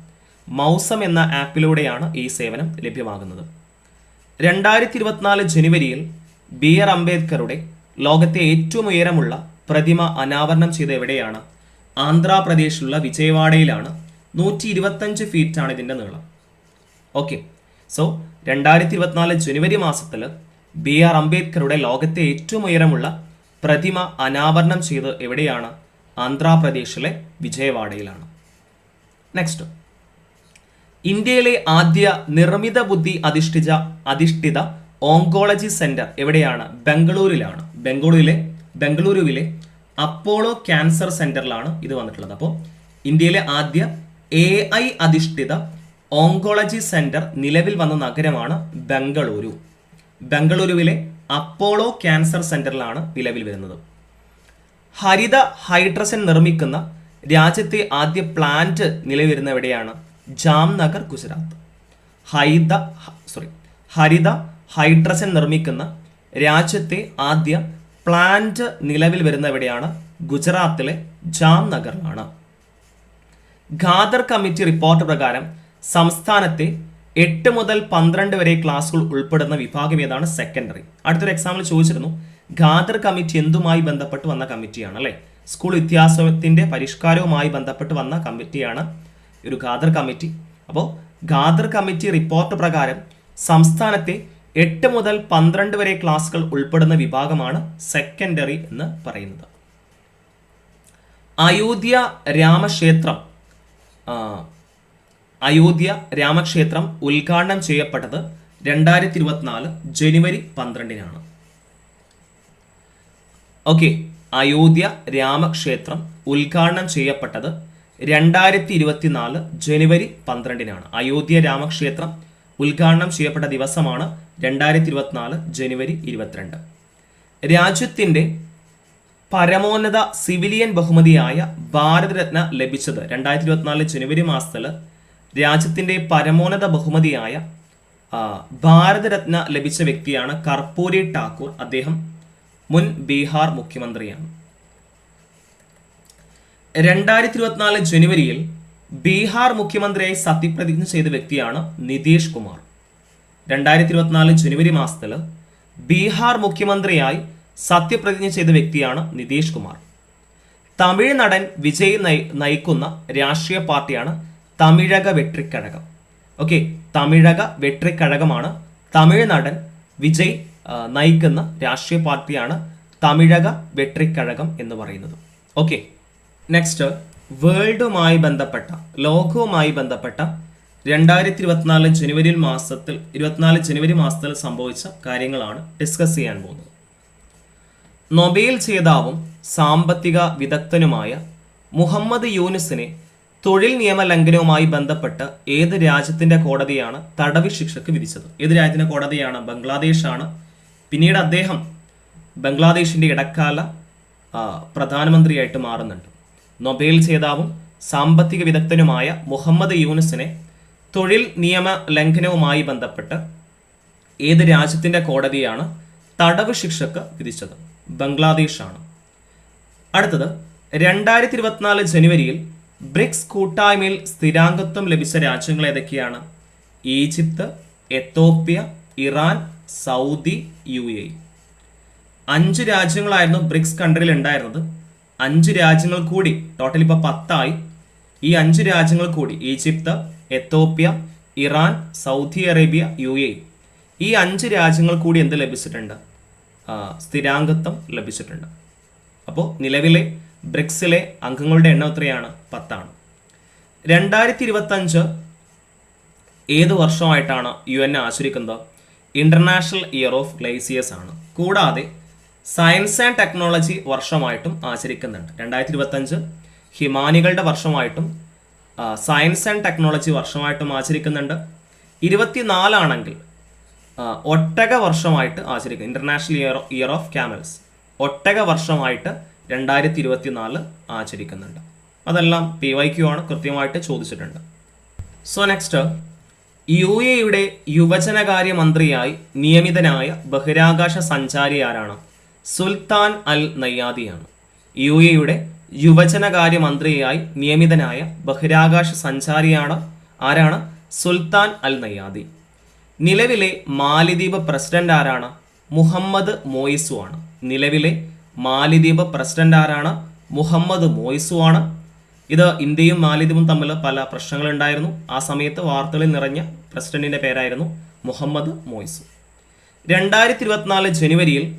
മൗസം എന്ന ആപ്പിലൂടെയാണ് ഈ സേവനം ലഭ്യമാകുന്നത്. രണ്ടായിരത്തി ഇരുപത്തിനാല് ജനുവരിയിൽ ബി ആർ അംബേദ്കറുടെ ലോകത്തെ ഏറ്റവും ഉയരമുള്ള പ്രതിമ അനാവരണം ചെയ്ത എവിടെയാണ്? ആന്ധ്രാപ്രദേശിലുള്ള വിജയവാഡയിലാണ് നൂറ്റി ഇരുപത്തഞ്ച് ഫീറ്റാണ് ഇതിന്റെ നീളം. ഓക്കെ. സോ രണ്ടായിരത്തി ഇരുപത്തിനാല് ജനുവരി മാസത്തിൽ ബി ആർ അംബേദ്കറുടെ ലോകത്തെ ഏറ്റവും ഉയരമുള്ള പ്രതിമ അനാവരണം ചെയ്ത് എവിടെയാണ്? ആന്ധ്രാപ്രദേശിലെ വിജയവാഡയിലാണ്. നെക്സ്റ്റ് ഇന്ത്യയിലെ ആദ്യ നിർമ്മിത ബുദ്ധി അധിഷ്ഠിത അധിഷ്ഠിത ഓങ്കോളജി സെന്റർ എവിടെയാണ്? ബംഗളൂരിലാണ്. ബംഗളൂരിലെ ബംഗളൂരുവിലെ അപ്പോളോ ക്യാൻസർ സെന്ററിലാണ് ഇത് വന്നിട്ടുള്ളത്. അപ്പോൾ ഇന്ത്യയിലെ ആദ്യ എ ഐ അധിഷ്ഠിത ഓങ്കോളജി സെന്റർ നിലവിൽ വന്ന നഗരമാണ് ബംഗളൂരു. ബംഗളൂരുവിലെ അപ്പോളോ ക്യാൻസർ സെന്ററിലാണ് നിലവിൽ വരുന്നത്. ഹരിത ഹൈഡ്രസൻ നിർമ്മിക്കുന്ന രാജ്യത്തെ ആദ്യ പ്ലാന്റ് നിലവിരുന്ന എവിടെയാണ് ജാംനഗർ ഗുജറാത്ത്. ഹൈദ സോറി ഹരിത ഹൈഡ്രസൻ നിർമ്മിക്കുന്ന രാജ്യത്തെ ആദ്യ പ്ലാന്റ് നിലവിൽ വരുന്ന എവിടെയാണ് ഗുജറാത്തിലെ ജാംനഗറിലാണ്. ഖാദർ കമ്മിറ്റി റിപ്പോർട്ട് പ്രകാരം സംസ്ഥാനത്തെ എട്ട് മുതൽ പന്ത്രണ്ട് വരെ ക്ലാസ്സുകൾ ഉൾപ്പെടുന്ന വിഭാഗം ഏതാണ് സെക്കൻഡറി. അടുത്തൊരു എക്സാമ്പിൾ ചോദിച്ചിരുന്നു. ഖാദർ കമ്മിറ്റി എന്തുമായി ബന്ധപ്പെട്ട് വന്ന കമ്മിറ്റിയാണ് അല്ലേ? സ്കൂൾ വിദ്യാഭ്യാസത്തിന്റെ പരിഷ്കാരവുമായി ബന്ധപ്പെട്ട് വന്ന കമ്മിറ്റിയാണ് ഒരു ഖാദർ കമ്മിറ്റി. അപ്പോൾ ഖാദർ കമ്മിറ്റി റിപ്പോർട്ട് പ്രകാരം സംസ്ഥാനത്തെ എട്ട് മുതൽ പന്ത്രണ്ട് വരെ ക്ലാസ്സുകൾ ഉൾപ്പെടുന്ന വിഭാഗമാണ് സെക്കൻഡറി എന്ന് പറയുന്നത്. അയോധ്യ രാമക്ഷേത്രം അയോധ്യ രാമക്ഷേത്രം ഉദ്ഘാടനം ചെയ്യപ്പെട്ടത് രണ്ടായിരത്തി ഇരുപത്തിനാല് ജനുവരി പന്ത്രണ്ടിനാണ്. ഓക്കെ അയോധ്യ രാമക്ഷേത്രം ഉദ്ഘാടനം ചെയ്യപ്പെട്ടത് രണ്ടായിരത്തി ഇരുപത്തിനാല് ജനുവരി പന്ത്രണ്ടിനാണ്. അയോധ്യ രാമക്ഷേത്രം ഉദ്ഘാടനം ചെയ്യപ്പെട്ട ദിവസമാണ് രണ്ടായിരത്തി ഇരുപത്തിനാല് ജനുവരി ഇരുപത്തിരണ്ട്. രാജ്യത്തിന്റെ പരമോന്നത സിവിലിയൻ ബഹുമതിയായ ഭാരതരത്ന ലഭിച്ചത് രണ്ടായിരത്തി ഇരുപത്തിനാല് ജനുവരി മാസത്തിൽ രാജ്യത്തിന്റെ പരമോന്നത ബഹുമതിയായ ഭാരതരത്ന ലഭിച്ച വ്യക്തിയാണ് കർപ്പൂരി ടാക്കൂർ അദ്ദേഹം മുൻ ബീഹാർ മുഖ്യമന്ത്രിയാണ്. രണ്ടായിരത്തി ഇരുപത്തിനാല് ജനുവരിയിൽ ബീഹാർ മുഖ്യമന്ത്രിയായി സത്യപ്രതിജ്ഞ ചെയ്ത വ്യക്തിയാണ് നിതീഷ് കുമാർ. രണ്ടായിരത്തി ഇരുപത്തിനാല് ജനുവരി മാസത്തിൽ ബീഹാർ മുഖ്യമന്ത്രിയായി സത്യപ്രതിജ്ഞ ചെയ്ത വ്യക്തിയാണ് നിതീഷ് കുമാർ. തമിഴ് നടൻ വിജയ് നയി നയിക്കുന്ന രാഷ്ട്രീയ പാർട്ടിയാണ് തമിഴക വെട്രിക്കഴകം. ഓക്കെ തമിഴക വെട്രിക്കഴകമാണ് തമിഴ് നടൻ വിജയ് നയിക്കുന്ന രാഷ്ട്രീയ പാർട്ടിയാണ് തമിഴക വെട്രിക്കഴകം എന്ന് പറയുന്നത്. ഓക്കെ നെക്സ്റ്റ് വേൾഡുമായി ബന്ധപ്പെട്ട ലോകവുമായി ബന്ധപ്പെട്ട രണ്ടായിരത്തി ഇരുപത്തിനാല് ജനുവരി മാസത്തിൽ ഇരുപത്തിനാല് ജനുവരി മാസത്തിൽ സംഭവിച്ച കാര്യങ്ങളാണ് ഡിസ്കസ് ചെയ്യാൻ പോകുന്നത്. നൊബേൽ ജേതാവും സാമ്പത്തിക വിദഗ്ധനുമായ മുഹമ്മദ് യൂനുസിനെ തൊഴിൽ നിയമ ലംഘനവുമായി ബന്ധപ്പെട്ട് ഏത് രാജ്യത്തിന്റെ കോടതിയാണ് തടവി ശിക്ഷയ്ക്ക് വിധിച്ചത്? ഏത് രാജ്യത്തിന്റെ കോടതിയാണ്? ബംഗ്ലാദേശാണ്. പിന്നീട് അദ്ദേഹം ബംഗ്ലാദേശിന്റെ ഇടക്കാല പ്രധാനമന്ത്രിയായിട്ട് മാറുന്നുണ്ട്. നൊബേൽ ജേതാവും സാമ്പത്തിക വിദഗ്ധനുമായ മുഹമ്മദ് യൂനുസിനെ തൊഴിൽ നിയമ ലംഘനവുമായി ബന്ധപ്പെട്ട് ഏത് രാജ്യത്തിന്റെ കോടതിയാണ് തടവ് ശിക്ഷക്ക് വിധിച്ചത്? ബംഗ്ലാദേശാണ്. അടുത്തത് രണ്ടായിരത്തി ഇരുപത്തിനാല് ജനുവരിയിൽ ബ്രിക്സ് കൂട്ടായ്മയിൽ സ്ഥിരാംഗത്വം ലഭിച്ച രാജ്യങ്ങൾ ഏതൊക്കെയാണ്? Egypt Ethiopia Iran Saudi U A അഞ്ച് രാജ്യങ്ങളായിരുന്നു ബ്രിക്സ് കൺട്രിയിൽ ഉണ്ടായിരുന്നത്. അഞ്ച് രാജ്യങ്ങൾ കൂടി ടോട്ടൽ ഇപ്പോൾ പത്തായി. ഈ അഞ്ച് രാജ്യങ്ങൾ കൂടി Egypt Ethiopia Iran Saudi Arabia U A ഈ അഞ്ച് രാജ്യങ്ങൾ കൂടി എന്ത് ലഭിച്ചിട്ടുണ്ട്? സ്ഥിരാംഗത്വം ലഭിച്ചിട്ടുണ്ട്. അപ്പോൾ നിലവിലെ ബ്രിക്സിലെ അംഗങ്ങളുടെ എണ്ണം എത്രയാണ്? പത്താണ്. രണ്ടായിരത്തി ഇരുപത്തഞ്ച് ഏത് വർഷമായിട്ടാണ് യു എൻ ആചരിക്കുന്നത് ഇന്റർനാഷണൽ ഇയർ ഓഫ് ഗ്ലേസിയസ് ആണ്. കൂടാതെ സയൻസ് ആൻഡ് ടെക്നോളജി വർഷമായിട്ടും ആചരിക്കുന്നുണ്ട് രണ്ടായിരത്തി ഇരുപത്തഞ്ച് ഹിമാനികളുടെ വർഷമായിട്ടും സയൻസ് ആൻഡ് ടെക്നോളജി വർഷമായിട്ടും ആചരിക്കുന്നുണ്ട് ഇരുപത്തിനാലാണെങ്കിൽ ഒട്ടക വർഷമായിട്ട് ആചരിക്കും. International year year of camels ഒട്ടക വർഷമായിട്ട് രണ്ടായിരത്തി ഇരുപത്തിനാല് ആചരിക്കുന്നുണ്ട്. അതെല്ലാം പി വൈ ക്യു ആണ് കൃത്യമായിട്ട് ചോദിച്ചിട്ടുണ്ട്. സോ നെക്സ്റ്റ് യു എയുടെ യുവജനകാര്യ മന്ത്രിയായി നിയമിതനായ ബഹിരാകാശ സഞ്ചാരി ആരാണ്? സുൽത്താൻ അൽ നയ്യാദിയാണ്. യു എയുടെ യുവജനകാര്യ മന്ത്രിയായി നിയമിതനായ ബഹിരാകാശ സഞ്ചാരിയാണ് ആരാണ്? സുൽത്താൻ അൽ നയ്യാദി. നിലവിലെ മാലിദ്വീപ് പ്രസിഡന്റ് ആരാണ്? മുഹമ്മദ് മോയിസു ആണ്. നിലവിലെ മാലിദ്വീപ് പ്രസിഡന്റ് ആരാണ്? മുഹമ്മദ് മോയിസു ആണ്. ഇത് ഇന്ത്യയും മാലിദ്വീപും തമ്മിൽ പല പ്രശ്നങ്ങളുണ്ടായിരുന്നു. ആ സമയത്ത് വാർത്തകളിൽ നിറഞ്ഞ പ്രസിഡന്റിന്റെ പേരായിരുന്നു മുഹമ്മദ് മോയിസു. രണ്ടായിരത്തി ഇരുപത്തിനാല് ജനുവരിയിൽ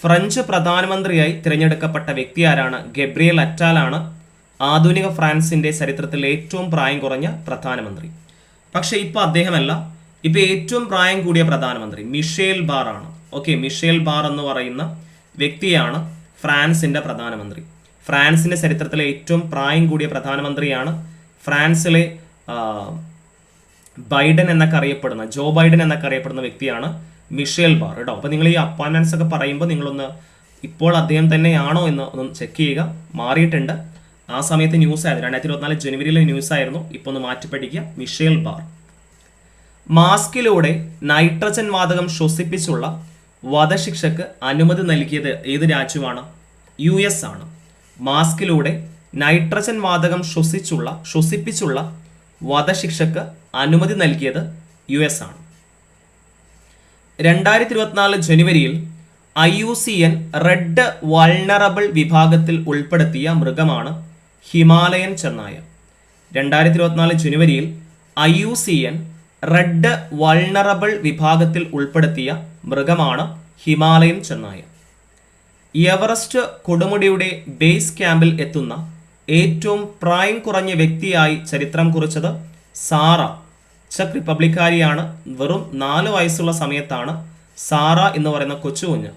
ഫ്രഞ്ച് പ്രധാനമന്ത്രിയായി തിരഞ്ഞെടുക്കപ്പെട്ട വ്യക്തി ആരാണ്? ഗബ്രിയൽ അറ്റാലാണ് ആധുനിക ഫ്രാൻസിന്റെ ചരിത്രത്തിൽ ഏറ്റവും പ്രായം കുറഞ്ഞ പ്രധാനമന്ത്രി. പക്ഷേ ഇപ്പോൾ അദ്ദേഹമല്ല. ഇപ്പോൾ ഏറ്റവും പ്രായം കൂടിയ പ്രധാനമന്ത്രി മിഷേൽ ബാർ ആണ്. ഓക്കെ മിഷേൽ ബാർ എന്ന് പറയുന്ന വ്യക്തിയാണ് ഫ്രാൻസിന്റെ പ്രധാനമന്ത്രി. ഫ്രാൻസിന്റെ ചരിത്രത്തിലെ ഏറ്റവും പ്രായം കൂടിയ പ്രധാനമന്ത്രിയാണ് ഫ്രാൻസിലെ ബൈഡൻ എന്നൊക്കെ അറിയപ്പെടുന്ന ജോ ബൈഡൻ എന്നൊക്കെ അറിയപ്പെടുന്ന വ്യക്തിയാണ് മിഷേൽ ബാർ. കേട്ടോ അപ്പോൾ നിങ്ങൾ ഈ അപ്പോയിൻമെന്റ്സ് ഒക്കെ പറയുമ്പോൾ നിങ്ങളൊന്ന് ഇപ്പോൾ അദ്ദേഹം തന്നെയാണോ എന്ന് ഒന്ന് ചെക്ക് ചെയ്യുക. മാറിയിട്ടുണ്ട്. ആ സമയത്ത് ന്യൂസ് ആയിരുന്നു. രണ്ടായിരത്തി ഇരുപത്തിനാല് ജനുവരിയിലെ ന്യൂസ് ആയിരുന്നു. ഇപ്പോൾ ഒന്ന് മാറ്റി പഠിക്കുക മിഷേൽ ബാർ. മാസ്കിലൂടെ നൈട്രജൻ വാതകം ശ്വസിപ്പിച്ചുള്ള വധശിക്ഷക്ക് അനുമതി നൽകിയത് ഏത് രാജ്യമാണ്? യു എസ് ആണ്. മാസ്കിലൂടെ നൈട്രജൻ വാതകം ശ്വസിച്ചുള്ള ശ്വസിപ്പിച്ചുള്ള വധശിക്ഷക്ക് അനുമതി നൽകിയത് യു എസ് ആണ്. രണ്ടായിരത്തി ഇരുപത്തിനാല് ജനുവരിയിൽ I U C N red vulnerable വിഭാഗത്തിൽ ഉൾപ്പെടുത്തിയ മൃഗമാണ് ഹിമാലയൻ ചെന്നായ. രണ്ടായിരത്തി ഇരുപത്തിനാല് ജനുവരിയിൽ I U C N red vulnerable വിഭാഗത്തിൽ ഉൾപ്പെടുത്തിയ മൃഗമാണ് ഹിമാലയൻ ചെന്നായ. എവറസ്റ്റ് കൊടുമുടിയുടെ ബേസ് ക്യാമ്പിൽ എത്തുന്ന ഏറ്റവും പ്രായം കുറഞ്ഞ വ്യക്തിയായി ചരിത്രം കുറിച്ചത് സാറ. ചെക്ക് റിപ്പബ്ലിക്കാരിയാണ്. വെറും നാല് വയസ്സുള്ള സമയത്താണ് സാറ എന്ന് പറയുന്ന കൊച്ചുകുഞ്ഞ്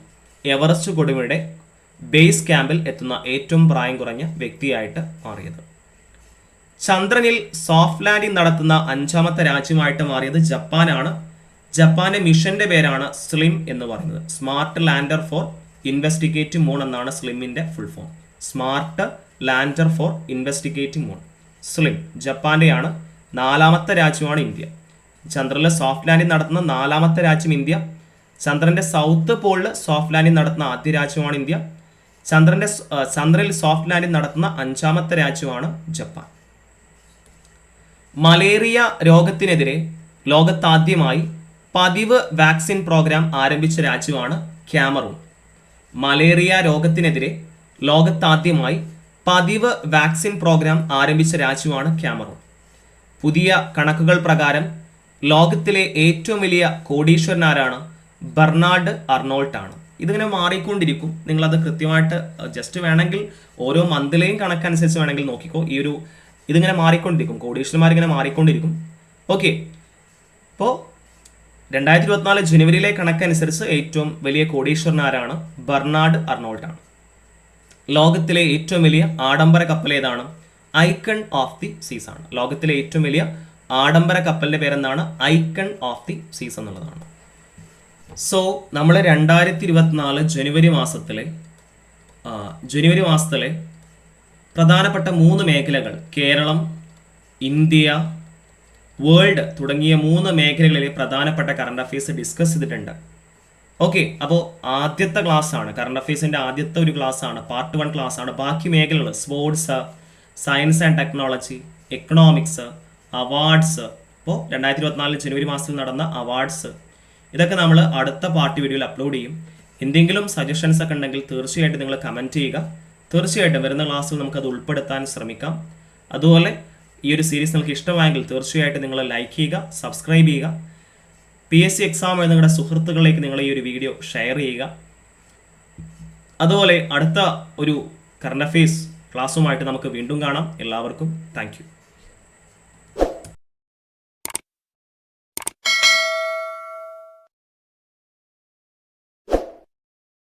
എവറസ്റ്റ് കൊടുമുടിയുടെ ബേസ് ക്യാമ്പിൽ എത്തുന്ന ഏറ്റവും പ്രായം കുറഞ്ഞ വ്യക്തിയായിട്ട് മാറിയത്. ചന്ദ്രനിൽ സോഫ്റ്റ് ലാൻഡിംഗ് നടത്തുന്ന അഞ്ചാമത്തെ രാജ്യമായിട്ട് മാറിയത് ജപ്പാനാണ്. ജപ്പാന്റെ മിഷന്റെ പേരാണ് സ്ലിം എന്ന് പറയുന്നത്. Smart lander for investigative moon എന്നാണ് സ്ലിമിന്റെ full form smart lander for investigative moon. SLIM ജപ്പാന്റെയാണ് നാലാമത്തെ രാജ്യമാണ് ഇന്ത്യ. ചന്ദ്രനിലെ സോഫ്റ്റ് ലാൻഡിംഗ് നടത്തുന്ന നാലാമത്തെ രാജ്യം ഇന്ത്യ. ചന്ദ്രന്റെ സൗത്ത് പോളിൽ സോഫ്റ്റ് ലാൻഡിംഗ് നടത്തുന്ന ആദ്യ രാജ്യമാണ് ഇന്ത്യ. ചന്ദ്രന്റെ ചന്ദ്രനിൽ സോഫ്റ്റ് ലാൻഡിംഗ് നടത്തുന്ന അഞ്ചാമത്തെ രാജ്യമാണ് ജപ്പാൻ. മലേറിയ രോഗത്തിനെതിരെ ലോകത്താദ്യമായി പതിവ് വാക്സിൻ പ്രോഗ്രാം ആരംഭിച്ച രാജ്യമാണ് ക്യാമറൂൺ. മലേറിയ രോഗത്തിനെതിരെ ലോകത്താദ്യമായി പതിവ് വാക്സിൻ പ്രോഗ്രാം ആരംഭിച്ച രാജ്യമാണ് ക്യാമറൂൺ. പുതിയ കണക്കുകൾ പ്രകാരം ലോകത്തിലെ ഏറ്റവും വലിയ കോടീശ്വരനാരാണ് ബെർണാർഡ് ബെർണാഡ് അർണോൾട്ട് ആണ് ഇതിങ്ങനെ മാറിക്കൊണ്ടിരിക്കും. നിങ്ങളത് കൃത്യമായിട്ട് ജസ്റ്റ് വേണമെങ്കിൽ ഓരോ മന്തിലെയും കണക്കനുസരിച്ച് വേണമെങ്കിൽ നോക്കിക്കോ. ഈ ഒരു ഇതിങ്ങനെ മാറിക്കൊണ്ടിരിക്കും. കോടീശ്വരന്മാർ ഇങ്ങനെ മാറിക്കൊണ്ടിരിക്കും. ഓക്കെ അപ്പോൾ രണ്ടായിരത്തി ഇരുപത്തിനാല് ജനുവരിയിലെ കണക്കനുസരിച്ച് ഏറ്റവും വലിയ കോടീശ്വരൻ ആരാണ് ബർണാഡ് അർണോൾട്ട് ആണ് ലോകത്തിലെ ഏറ്റവും വലിയ ആഡംബര കപ്പൽ ഏതാണ്? ഐക്കൺ ഓഫ് ദി സീസ് ആണ്. ലോകത്തിലെ ഏറ്റവും വലിയ ആഡംബര കപ്പലിന്റെ പേരെന്താണ്? ഐക്കൺ ഓഫ് ദി സീസ് എന്നുള്ളതാണ്. സോ നമ്മൾ രണ്ടായിരത്തി ഇരുപത്തിനാല് ജനുവരി മാസത്തിലെ ജനുവരി മാസത്തിലെ പ്രധാനപ്പെട്ട മൂന്ന് മേഖലകൾ കേരളം ഇന്ത്യ വേൾഡ് തുടങ്ങിയ മൂന്ന് മേഖലകളിലെ പ്രധാനപ്പെട്ട കറണ്ട് അഫയേഴ്സ് ഡിസ്കസ് ചെയ്തിട്ടുണ്ട്. ഓക്കെ അപ്പോൾ ആദ്യത്തെ ക്ലാസ് ആണ്. കറണ്ട് അഫയേഴ്സിന്റെ ആദ്യത്തെ ഒരു ക്ലാസ് ആണ്. പാർട്ട് വൺ ക്ലാസ് ആണ്. ബാക്കി മേഖലകൾ sports science and technology economics awards ഇപ്പോൾ രണ്ടായിരത്തി ഇരുപത്തിനാല് ജനുവരി മാസത്തിൽ നടന്ന അവാർഡ്സ് ഇതൊക്കെ നമ്മൾ അടുത്ത പാർട്ടി വീഡിയോയിൽ അപ്ലോഡ് ചെയ്യും. എന്തെങ്കിലും സജഷൻസ് ഒക്കെ ഉണ്ടെങ്കിൽ തീർച്ചയായിട്ടും നിങ്ങൾ കമന്റ് ചെയ്യുക. തീർച്ചയായിട്ടും വരുന്ന ക്ലാസ്സിൽ നമുക്കത് ഉൾപ്പെടുത്താൻ ശ്രമിക്കാം. അതുപോലെ ഈ ഒരു സീരീസ് നിങ്ങൾക്ക് ഇഷ്ടമായെങ്കിൽ തീർച്ചയായിട്ടും നിങ്ങൾ ലൈക്ക് ചെയ്യുക സബ്സ്ക്രൈബ് ചെയ്യുക. പി എസ് സി എക്സാം നിങ്ങളുടെ സുഹൃത്തുക്കളിലേക്ക് നിങ്ങൾ ഈ ഒരു വീഡിയോ ഷെയർ ചെയ്യുക. അതുപോലെ അടുത്ത ഒരു കറണ്ട് അഫയേഴ്സ് ക്ലാസ്സുമായിട്ട് നമുക്ക് വീണ്ടും കാണാം. എല്ലാവർക്കും താങ്ക്